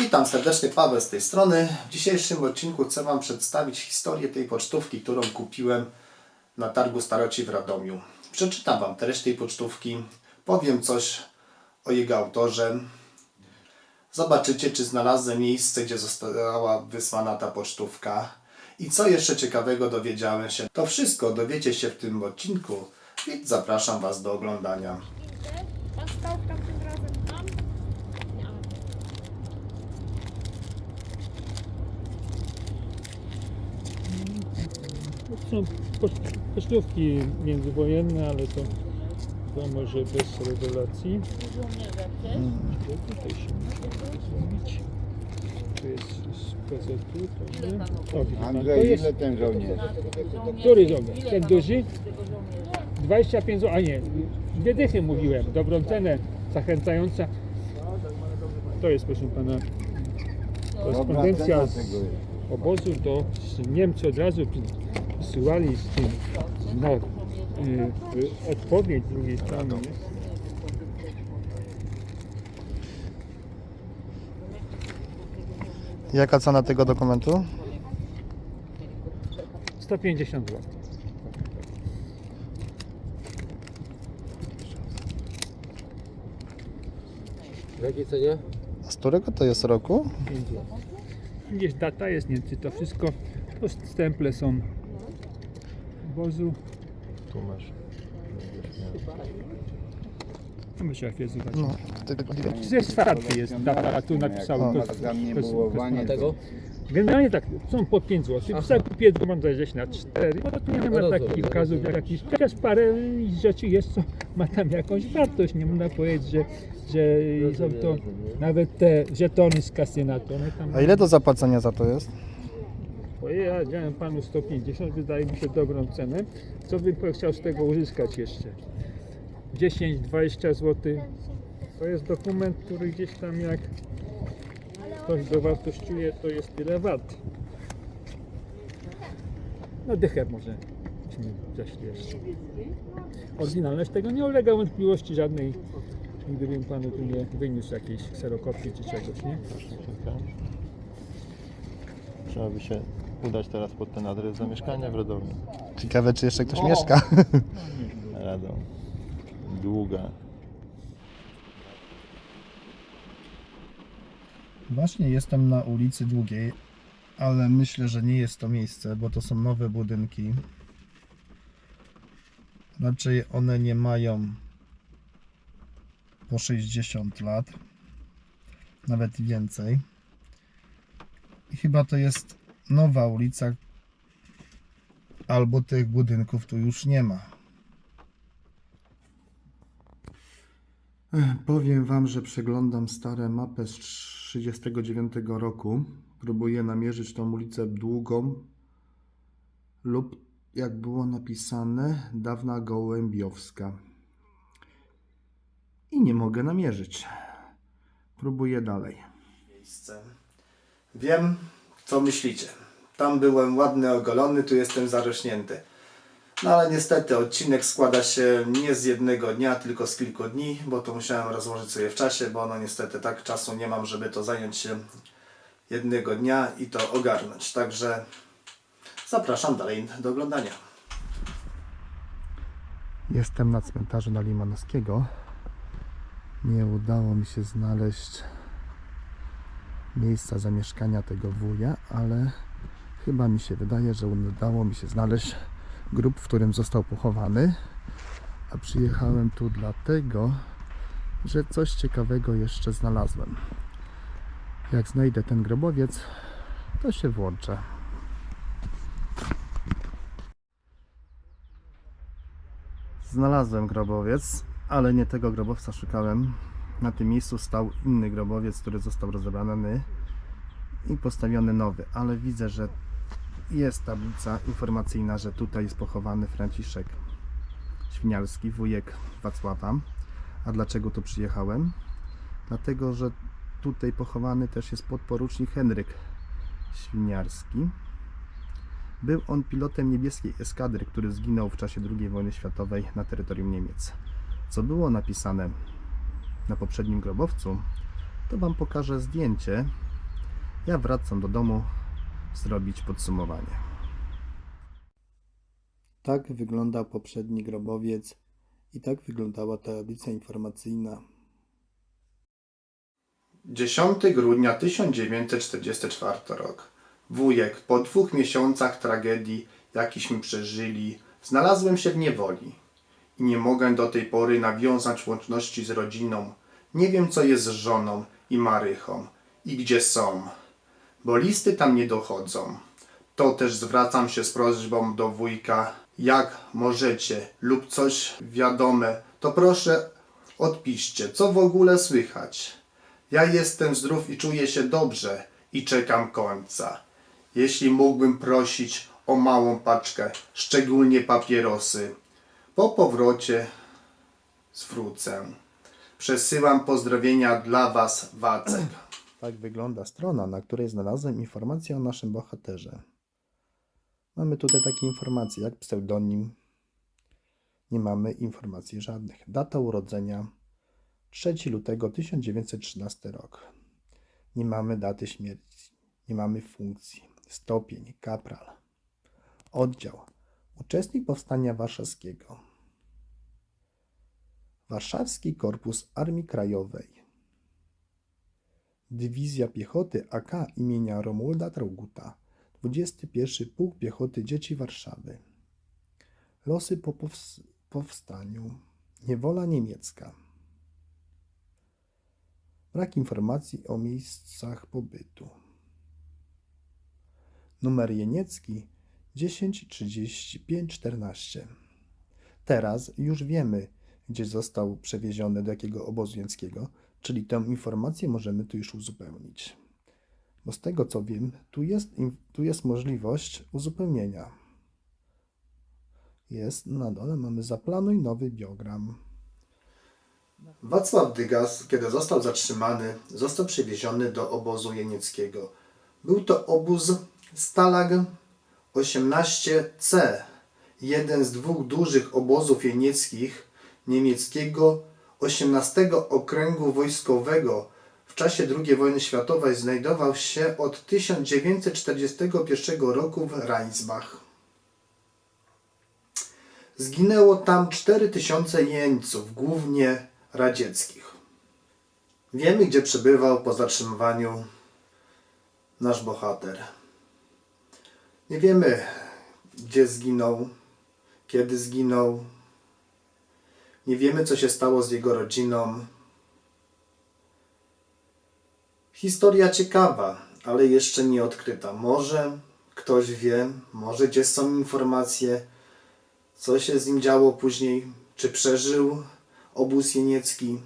Witam serdecznie, Paweł z tej strony. W dzisiejszym odcinku chcę Wam przedstawić historię tej pocztówki, którą kupiłem na targu Staroci w Radomiu. Przeczytam Wam treść tej pocztówki, powiem coś o jego autorze. Zobaczycie, czy znalazłem miejsce, gdzie została wysłana ta pocztówka. I co jeszcze ciekawego dowiedziałem się. To wszystko dowiecie się w tym odcinku, więc zapraszam Was do oglądania. Pan stał w tamtym razem tam? Nie. No, To są poczt- pocztówki międzywojenne, ale to wiadomo, że bez rewelacji. To tutaj się musi zrobić. Tu jest z PZU, prawda? O, widzi pan, to Andrzej, jest, ile ten żołnierz? który żołnierz? Ten duży? 25 zł, a nie, dwie dychy mówiłem, dobrą cenę, zachęcająca. To jest proszę pana korespondencja z obozu do z Niemcy od razu wysyłali z tym no, y, y, odpowiedź z drugiej strony. Jaka cena tego dokumentu? 150 zł. W jakiej cenie? Z którego to jest roku? 5 zł. Gdzieś data jest, nie czy to wszystko, to stemple są obozu. Tu masz. No myślę, jak jest zobaczyć. No, Ze czwarty jest data, a tu napisały. O, to- to to? Generalnie tak, są po 5 zł. Wystarczy kupię mam 10 na 4. No to nie ma No rozumiem, takich no ukazów rozumiem. jakichś. Chociaż parę rzeczy jest, co ma tam jakąś wartość. Nie można powiedzieć, że, że są to nawet te żetony z kasynatu. One tam, A ile do zapłacenia za to jest? Ja dałem panu 150, wydaje mi się dobrą cenę. Co bym chciał z tego uzyskać jeszcze? 10-20 zł. To jest dokument, który gdzieś tam jak ktoś dowartościuje, to jest tyle wart. No dychę może zeszli jeszcze. Oryginalność tego nie ulega wątpliwości żadnej. Gdybym panu tu nie wyniósł jakiejś kserokopii czy czegoś, nie? Trzeba by się udać teraz pod ten adres zamieszkania w Radomiu. Ciekawe, czy jeszcze ktoś mieszka. Radom. Długa. Właśnie jestem na ulicy Długiej, ale myślę, że nie jest to miejsce, bo to są nowe budynki. Raczej one nie mają po 60 lat, nawet więcej. Chyba to jest nowa ulica, albo tych budynków tu już nie ma. Powiem Wam, że przeglądam stare mapy z 1939 roku. Próbuję namierzyć tą ulicę długą lub jak było napisane, dawna Gołębiowska. I nie mogę namierzyć. Próbuję dalej. Miejsce. Wiem, co myślicie. Tam byłem ładny, ogolony, tu jestem zarośnięty. No ale niestety odcinek składa się nie z jednego dnia, tylko z kilku dni, bo to musiałem rozłożyć sobie w czasie, bo no niestety tak czasu nie mam, żeby to zająć się jednego dnia i to ogarnąć. Także zapraszam dalej do oglądania. Jestem na cmentarzu na Limanowskiego. Nie udało mi się znaleźć miejsca zamieszkania tego wuja, ale chyba mi się wydaje, że udało mi się znaleźć grób, w którym został pochowany. A przyjechałem tu dlatego, że coś ciekawego jeszcze znalazłem. Jak znajdę ten grobowiec, to się włączę. Znalazłem grobowiec, ale nie tego grobowca szukałem. Na tym miejscu stał inny grobowiec, który został rozebrany i postawiony nowy, ale widzę, że jest tablica informacyjna, że tutaj jest pochowany Franciszek Świniarski, wujek Wacława. A dlaczego tu przyjechałem? Dlatego, że tutaj pochowany też jest podporucznik Henryk Świniarski. Był on pilotem niebieskiej eskadry, który zginął w czasie II wojny światowej na terytorium Niemiec. Co było napisane na poprzednim grobowcu, to Wam pokażę zdjęcie Ja wracam do domu zrobić podsumowanie. Tak wyglądał poprzedni grobowiec i tak wyglądała tablica informacyjna. 10 grudnia 1944 rok. Wujek, po dwóch miesiącach tragedii, jakiśmy przeżyli, znalazłem się w niewoli nie mogę do tej pory nawiązać łączności z rodziną. Nie wiem, co jest z żoną i Marychą i gdzie są, bo listy tam nie dochodzą. To też zwracam się z prośbą do wujka, jak możecie lub coś wiadome, to proszę odpiszcie, co w ogóle słychać. Ja jestem zdrów i czuję się dobrze i czekam końca. Jeśli mógłbym prosić o małą paczkę, szczególnie papierosy, po powrocie zwrócę. Przesyłam pozdrowienia dla Was, Wacek. Tak wygląda strona, na której znalazłem informację o naszym bohaterze. Mamy tutaj takie informacje jak pseudonim. Nie mamy informacji żadnych. Data urodzenia 3 lutego 1913 rok. Nie mamy daty śmierci. Nie mamy funkcji. Stopień kapral. Oddział. Uczestnik Powstania Warszawskiego. Warszawski Korpus Armii Krajowej. Dywizja Piechoty AK imienia Romualda Trauguta. 21 Pułk Piechoty Dzieci Warszawy. Losy po pows- powstaniu. Niewola niemiecka. Brak informacji o miejscach pobytu. Numer jeniecki 103514. Teraz już wiemy, gdzie został przewieziony do jakiego obozu jęckiego, czyli tę informację możemy tu już uzupełnić. Bo z tego co wiem, tu jest, tu jest możliwość uzupełnienia. Jest na dole, mamy zaplanuj nowy biogram. Wacław Dygas, kiedy został zatrzymany, został przewieziony do obozu jenieckiego. Był to obóz Stalag 18C, jeden z dwóch dużych obozów jenieckich niemieckiego 18 Okręgu Wojskowego w czasie II wojny światowej znajdował się od 1941 roku w Rheinsbach. Zginęło tam 4000 jeńców, głównie radzieckich. Wiemy, gdzie przebywał po zatrzymywaniu nasz bohater. Nie wiemy, gdzie zginął, kiedy zginął. Nie wiemy, co się stało z jego rodziną. Historia ciekawa, ale jeszcze nie odkryta. Może ktoś wie, może gdzieś są informacje, co się z nim działo później, czy przeżył obóz jeniecki.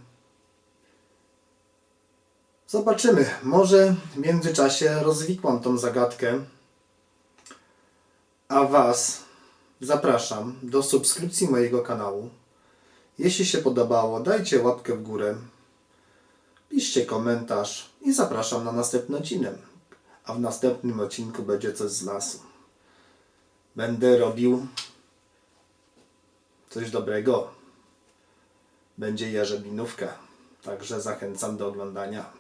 Zobaczymy. Może w międzyczasie rozwikłam tą zagadkę. A Was zapraszam do subskrypcji mojego kanału. Jeśli się podobało, dajcie łapkę w górę, piszcie komentarz i zapraszam na następny odcinek. A w następnym odcinku będzie coś z lasu. Będę robił coś dobrego. Będzie jarzębinówka. Także zachęcam do oglądania.